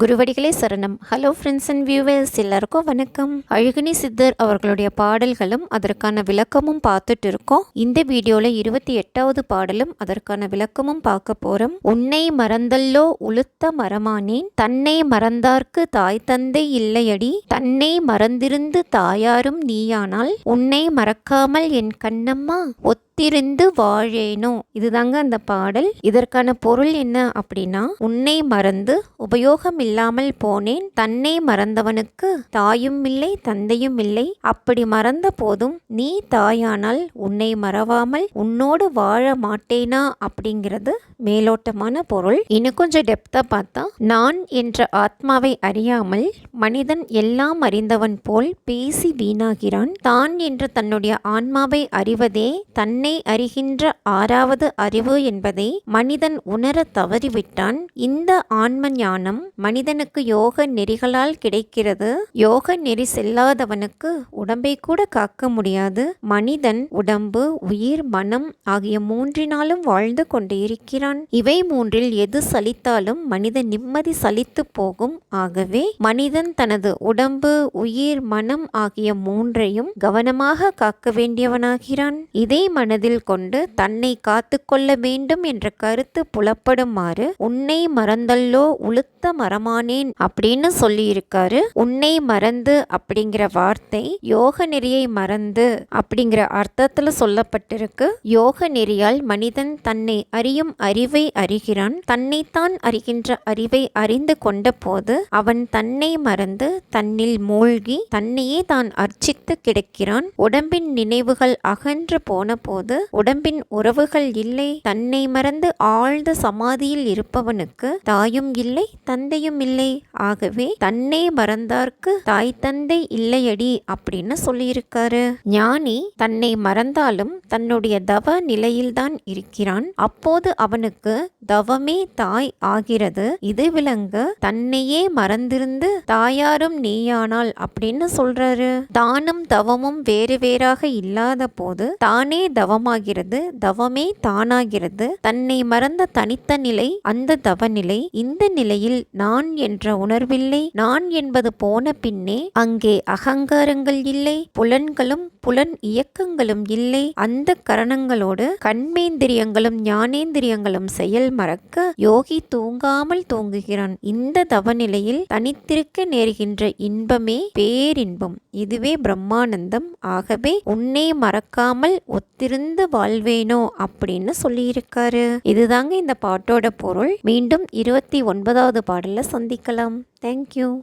குருவடிகளே சரணம். Hello friends and viewers எல்லாருக்கும் வணக்கம். அழுகினி சித்தர் அவர்களுடைய பாடல்களும் அதற்கான விளக்கமும் பார்த்துட்டு இருக்கோம் இந்த வீடியோவில் இருபத்தி எட்டாவது பாடலும் அதற்கான விளக்கமும் பார்க்க போகிறோம் உன்னை மறந்தல்லோ உளுத்த மரமானேன் தன்னை மறந்தார்க்கு தாய் தந்தை இல்லையடி தன்னை மறந்திருந்து தாயாரும் நீயானால் உன்னை மறக்காமல் என் கண்ணம்மா ஒத்திருந்து வாழேனோ? இதுதாங்க அந்த பாடல். இதற்கான பொருள் என்ன அப்படின்னா உன்னை மறந்து உபயோகம் இல்லாமல் போனேன். தன்னை மறந்தவனுக்கு தாயும் இல்லை தந்தையும் இல்லை. அப்படி மறந்த போதும் நீ தாயானால் உன்னை மறவாமல் உன்னோடு வாழ மாட்டேனா அப்படிங்கிறது மேலோட்டமான பொருள். இன்னும் கொஞ்சம் டெப்தா பார்த்தா நான் என்ற ஆத்மாவை அறியாமல் மனிதன் எல்லாம் அறிந்தவன் போல் பேசி வீணாகிறான். தான் என்று தன்னுடைய ஆன்மாவை அறிவதே தன்னை அறிகின்ற ஆறாவது அறிவு என்பதை மனிதன் உணர தவறிவிட்டான். இந்த ஆன்ம ஞானம் மனிதனுக்கு யோக நெறிகளால் கிடைக்கிறது. யோக நெறி செல்லாதவனுக்கு உடம்பை கூட காக்க முடியாது. மனிதன் உடம்பு உயிர் மனம் ஆகிய மூன்றினாலும் வாழ்ந்து கொண்டு இருக்கிறான். இவை மூன்றில் எது சலித்தாலும் மனிதன் நிம்மதி சலித்து போகும். ஆகவே மனிதன் தனது உடம்பு உயிர் மனம் ஆகிய மூன்றையும் கவனமாக காக்க வேண்டியவனாகிறான். இதை மனதில் கொண்டு தன்னை காத்து கொள்ள வேண்டும் என்ற கருத்து புலப்படுமாறு உன்னை மறந்தல்லோ உளுத்த மரமானேன் அப்படின்னு சொல்லியிருக்காரு. உன்னை மறந்து அப்படிங்கிற வார்த்தை யோக நெறியை மறந்து அப்படிங்கிற அர்த்தத்துல சொல்லப்பட்டிருக்கு. யோக நெறியால் மனிதன் தன்னை அறியும் அறிவை அறிகிறான். தன்னைத்தான் அறிகின்ற அறிவை அறிந்து கொண்ட போது அவன் தன்னை மறந்து தன்னில் மூழ்கி தன்னையே தான் அர்ச்சித்து கிடக்கிறான். உடம்பின் நினைவுகள் அகன்று போன போது உடம்பின் உறவுகள் இல்லை தன்னை மறந்து ஆழ்ந்த சமாதியில் இருப்பவனுக்கு தாயும் இல்லை தந்தையும் இல்லை. ஆகவே தன்னை மறந்தார்க்கு தாய் தந்தை இல்லையடி அப்படின்னு சொல்லியிருக்காரு. ஞானி தன்னை மறந்தாலும் தன்னுடைய தவ நிலையில்தான் இருக்கிறான். அப்போது அவனுக்கு தவமே தாய் ஆகிறது. இது விளங்க தன்னையே மறந்திருந்து தாயாரும் நீயானால் அப்படின்னு சொல்றாரு. தானும் தவமும் வேறு வேறாக இல்லாத போது தானே தவம் தவமாகிறது தவமே தானாகிறது. தன்னை மறந்த தனித்த நிலை அந்த தவநிலை இந்த நிலையில் நான் என்ற உணர்வில்லை. நான் என்பது போன பின்னே அங்கே அகங்காரங்கள் இல்லை புலன்களும் புலன் இயக்கங்களும் இல்லை. அந்த கரணங்களோடு கண்மேந்திரியங்களும் ஞானேந்திரியங்களும் செயல் மறக்க யோகி தூங்காமல் தூங்குகிறான். இந்த தவநிலையில் தனித்திருக்க நேர்கின்ற இன்பமே பேரின்பம். இதுவே பிரம்மானந்தம். ஆகவே உன்னை மறக்காமல் ஒத்திருந்த வாழ்வேனோ அப்படின்னு சொல்லியிருக்காரு. இதுதாங்க இந்த பாட்டோட பொருள். மீண்டும் இருபத்தி ஒன்பதாவது பாடலில் சந்திக்கலாம். தேங்க்யூ